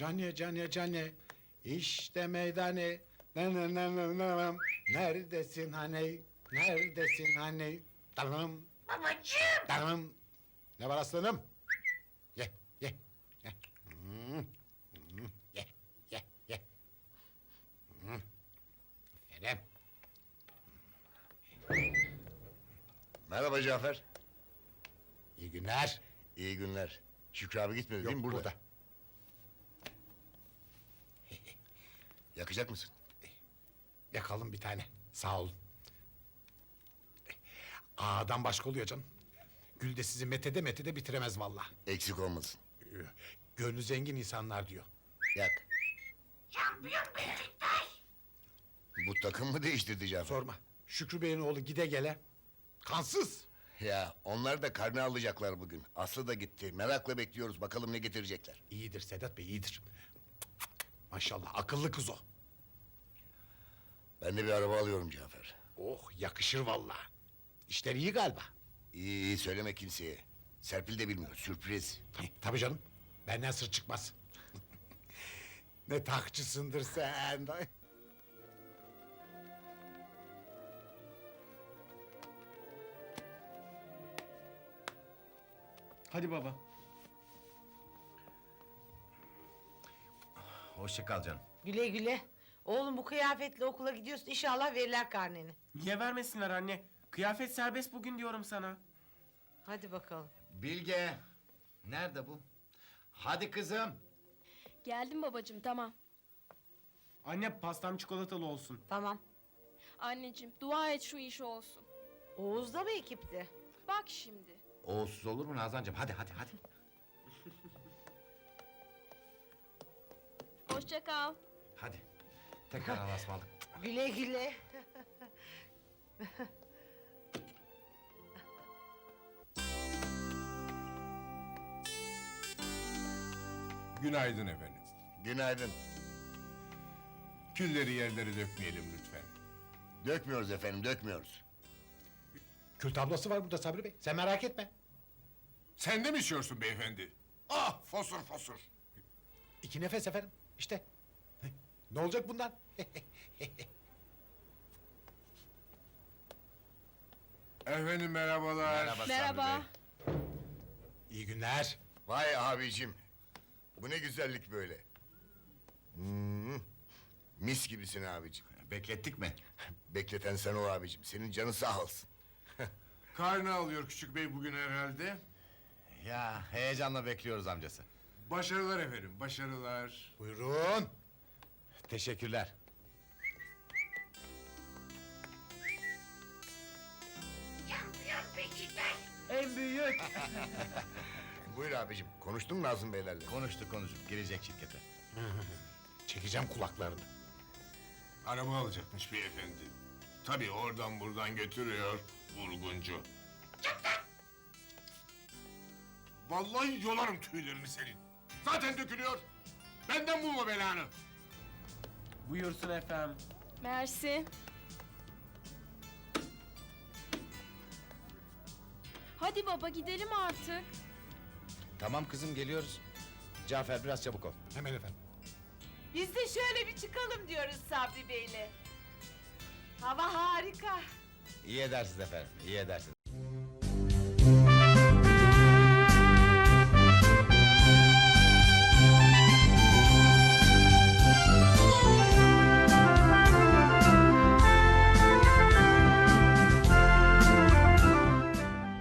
Cane cane cane işte meydanı. Nı nı nı nı nı. Neredesin hani? Neredesin hani? Tanım Babacığım. Tanım Ne var aslanım? Ye ye ye. Hmm, hmm, Ye ye ye. Hmm. Aferin. Merhaba Cafer. İyi günler. İyi günler. Şükrü abi gitmedi Yok değil mi? Burada? burada Yakacak mısın? Yakalım bir tane. Sağ olun. Ağadan başka oluyor canım. Gül de sizi metede metede bitiremez vallahi. Eksik olmasın. Ee, Gönlü zengin insanlar diyor. Yak. Şampiyon Beşiktaş. Bu takım mı değiştirdi Cafer? Sorma. Şükrü Bey'in oğlu gide gele. Kansız. Ya onlar da karne alacaklar bugün. Aslı da gitti. Merakla bekliyoruz bakalım ne getirecekler. İyidir Sedat Bey iyidir. Maşallah akıllı kız o. Ben de bir araba alıyorum Cafer. Oh yakışır vallahi. İşler iyi galiba. İyi iyi söyleme kimseye. Serpil de bilmiyor sürpriz. Heh, Tabii canım. Benden sır çıkmaz. ne takçısındır sen. Hadi baba. Hoşça kal canım. Güle güle. Oğlum bu kıyafetle okula gidiyorsun inşallah verirler karneni. Niye vermesinler anne? Kıyafet serbest bugün diyorum sana. Hadi bakalım. Bilge. Nerede bu? Hadi kızım. Geldim babacığım tamam. Anne pastam çikolatalı olsun. Tamam. Anneciğim dua et şu iş olsun. Oğuz da mı ekipte? Bak şimdi. Oğuzsuz olur mu Nazancığım? Hadi hadi hadi. Hoşça kal. Hadi. Tekrar Allah'a ısmarladık. Güle güle. Günaydın efendim. Günaydın. Külleri yerlere dökmeyelim lütfen. Dökmüyoruz efendim dökmüyoruz. Kül tablası var burada Sabri Bey. Sen merak etme. Sen de mi içiyorsun beyefendi? Ah fosur fosur. İki nefes efendim. İşte. Ne olacak bundan? Efendim merhabalar. Merhaba, Merhaba. İyi günler. Vay abicim. Bu ne güzellik böyle. Hmm. Mis gibisin abicim. Beklettik mi? Bekleten sen ol abicim. Senin canın sağ olsun. Karnı alıyor küçük bey bugün herhalde. Ya heyecanla bekliyoruz amcası. Başarılar efendim başarılar. Buyurun. Teşekkürler. Şampiyon Beşiktaş. En büyük. Buyur abicim. Konuştun mu Nazım beylerle? Konuştuk konuştuk. Girecek şirkete. Çekeceğim kulaklarını. Araba alacakmış beyefendi. Tabii oradan buradan götürüyor vurguncu. Vallahi yolarım tüylerini senin. Zaten dökülüyor. Benden bulma belanı. Buyursun efendim. Mersi. Hadi baba gidelim artık. Tamam kızım geliyoruz. Cafer biraz çabuk ol. Hemen efendim. Biz de şöyle bir çıkalım diyoruz Sabri Bey'le. Hava harika. İyi edersiniz efendim. iyi edersiniz.